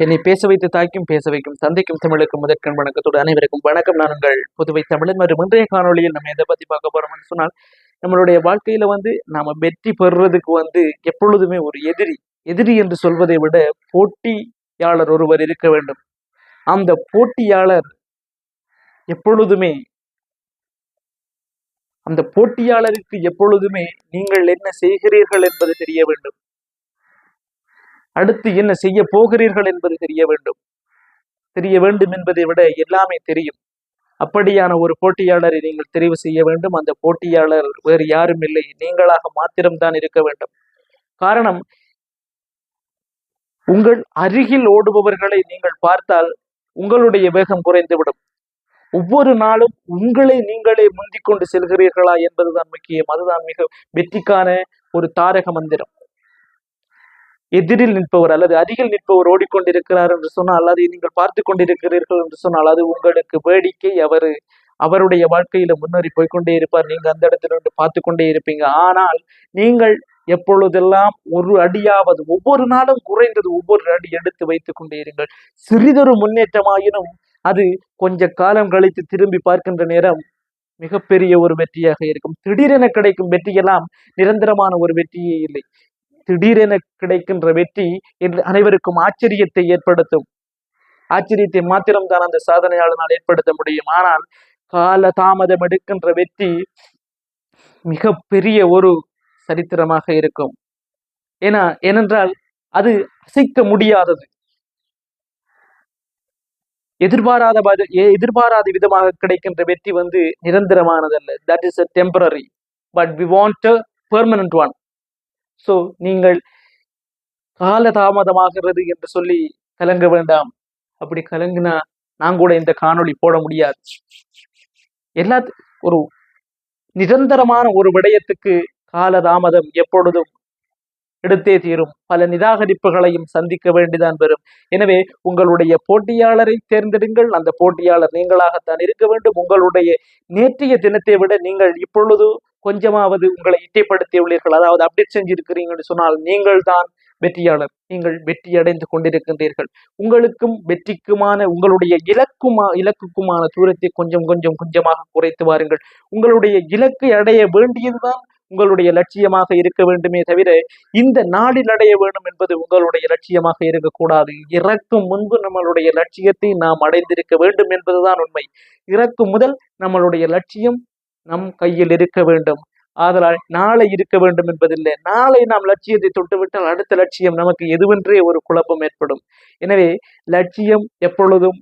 என்னை பேச வைத்து தாய்க்கும் பேச வைக்கும் தந்தைக்கும் தமிழுக்கும் முதற்கண் வணக்கத்தோடு அனைவருக்கும் வணக்கம். நான் உங்கள் புதுவை தமிழன் மற்றும் இன்றைய காணொளியில் நம்ம எதை பத்தி பார்க்க போறோம்னு சொன்னால் நம்மளுடைய வாழ்க்கையில வந்து நாம வெற்றி பெறுறதுக்கு வந்து எப்பொழுதுமே ஒரு எதிரி எதிரி என்று சொல்வதை விட போட்டியாளர் ஒருவர் இருக்க வேண்டும். அந்த போட்டியாளர் எப்பொழுதுமே அந்த போட்டியாளருக்கு எப்பொழுதுமே நீங்கள் என்ன செய்கிறீர்கள் என்பது தெரிய வேண்டும். அடுத்து என்ன செய்ய போகிறீர்கள் என்பது தெரிய வேண்டும். தெரிய வேண்டும் என்பதை விட எல்லாமே தெரியும். அப்படியான ஒரு போட்டியாளரை நீங்கள் தெரிவு செய்ய வேண்டும். அந்த போட்டியாளர் வேறு யாரும் இல்லை. நீங்களாக மாத்திரம்தான் இருக்க வேண்டும். காரணம் உங்கள் அருகில் ஓடுபவர்களை நீங்கள் பார்த்தால் உங்களுடைய வேகம் குறைந்துவிடும். ஒவ்வொரு நாளும் உங்களை நீங்களே முந்திக் கொண்டு செல்கிறீர்களா என்பதுதான் முக்கியம். அதுதான் மிக வெற்றிக்கான ஒரு தாரக மந்திரம். எதிரில் நிற்பவர் அல்லது அருகில் நிற்பவர் ஓடிக்கொண்டிருக்கிறார் என்று சொன்னால் அதை நீங்கள் பார்த்து கொண்டிருக்கிறீர்கள் என்று சொன்னால் அது உங்களுக்கு வேடிக்கை. அவர் அவருடைய வாழ்க்கையில முன்னேறி போய்கொண்டே இருப்பார். நீங்க அந்த இடத்துல இருந்து பார்த்து கொண்டே இருப்பீங்க. ஆனால் நீங்கள் எப்பொழுதெல்லாம் ஒரு அடியாவது ஒவ்வொரு நாளும் குறைந்தது ஒவ்வொரு அடி எடுத்து வைத்துக் கொண்டே இருங்கள். சிறிதொரு முன்னேற்றமாயினும் அது கொஞ்ச காலம் கழித்து திரும்பி பார்க்கின்ற நேரம் மிகப்பெரிய ஒரு வெற்றியாக இருக்கும். திடீரென கிடைக்கும் வெற்றியெல்லாம் நிரந்தரமான ஒரு வெற்றியே இல்லை. திடீரென கிடைக்கின்ற வெற்றி என்று அனைவருக்கும் ஆச்சரியத்தை ஏற்படுத்தும். ஆச்சரியத்தை மாத்திரம்தான் அந்த சாதனையாளனால் ஏற்படுத்த முடியும். ஆனால் கால தாமதம் எடுக்கின்ற வெற்றி மிக பெரிய ஒரு சரித்திரமாக இருக்கும். ஏன்னா ஏனென்றால் அது அசைக்க முடியாதது. எதிர்பாராத எதிர்பாராத விதமாக கிடைக்கின்ற வெற்றி வந்து நிரந்தரமானதல்ல. That is a temporary but we want a permanent one so நீங்கள் கால தாமதமாகிறது என்று சொல்லி கலங்க வேண்டாம். அப்படி கலங்கினா நான் கூட இந்த காணொளி போட முடியாது. எல்லா ஒரு நிரந்தரமான ஒரு விடயத்துக்கு காலதாமதம் எப்பொழுதும் எடுத்தே தீரும். பல நிராகரிப்புகளையும் சந்திக்க வேண்டிதான் வரும். எனவே உங்களுடைய போட்டியாளரை தேர்ந்தெடுங்கள். அந்த போட்டியாளர் நீங்களாகத்தான் இருக்க வேண்டும். உங்களுடைய நேற்றைய தினத்தை விட நீங்கள் இப்பொழுது கொஞ்சமாவது உங்களை இட்டைப்படுத்தி உள்ளீர்கள். அதாவது அப்டேட் செஞ்சிருக்கிறீங்கன்னு சொன்னால் நீங்கள் தான் வெற்றியாளர். நீங்கள் வெற்றி அடைந்து கொண்டிருக்கின்றீர்கள். உங்களுக்கும் வெற்றிக்குமான உங்களுடைய இலக்குமா இலக்குக்குமான தூரத்தை கொஞ்சம் கொஞ்சம் கொஞ்சமாக குறைத்து வாருங்கள். உங்களுடைய இலக்கை அடைய வேண்டியதுதான் உங்களுடைய லட்சியமாக இருக்க வேண்டுமே தவிர இந்த நாளில் அடைய வேண்டும் என்பது உங்களுடைய லட்சியமாக இருக்கக்கூடாது. இறக்கும் முன்பு நம்மளுடைய லட்சியத்தை நாம் அடைந்திருக்க வேண்டும் என்பதுதான் உண்மை. இறக்கும் முதல் நம்மளுடைய லட்சியம் நம் கையில் இருக்க வேண்டும். ஆதலால் நாளை இருக்க வேண்டும் என்பதில்லை. நாளை நாம் லட்சியத்தை தொட்டுவிட்டால் அடுத்த லட்சியம் நமக்கு எதுவென்றே ஒரு குழப்பம் ஏற்படும். எனவே லட்சியம் எப்பொழுதும்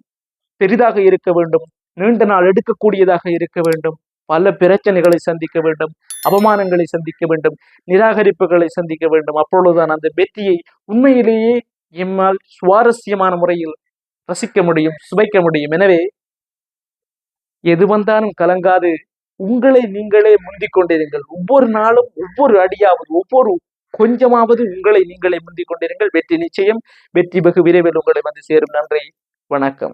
பெரிதாக இருக்க வேண்டும். நீண்ட நாள் எடுக்கக்கூடியதாக இருக்க வேண்டும். பல பிரச்சனைகளை சந்திக்க வேண்டும். அவமானங்களை சந்திக்க வேண்டும். நிராகரிப்புகளை சந்திக்க வேண்டும். அப்பொழுதுதான் அந்த வெற்றியை உண்மையிலேயே எம்மால் சுவாரஸ்யமான முறையில் ரசிக்க முடியும் சுவைக்க முடியும். எனவே எது வந்தாலும் கலங்காது. உங்களை நீங்களே முந்திக் கொண்டிருங்கள். ஒவ்வொரு நாளும் ஒவ்வொரு அடியாவது ஒவ்வொரு கொஞ்சமாவது உங்களை நீங்களே முந்திக் கொண்டிருங்கள். வெற்றி நிச்சயம். வெற்றி வெகு விரைவில் உங்களை வந்து சேரும். நன்றி. வணக்கம்.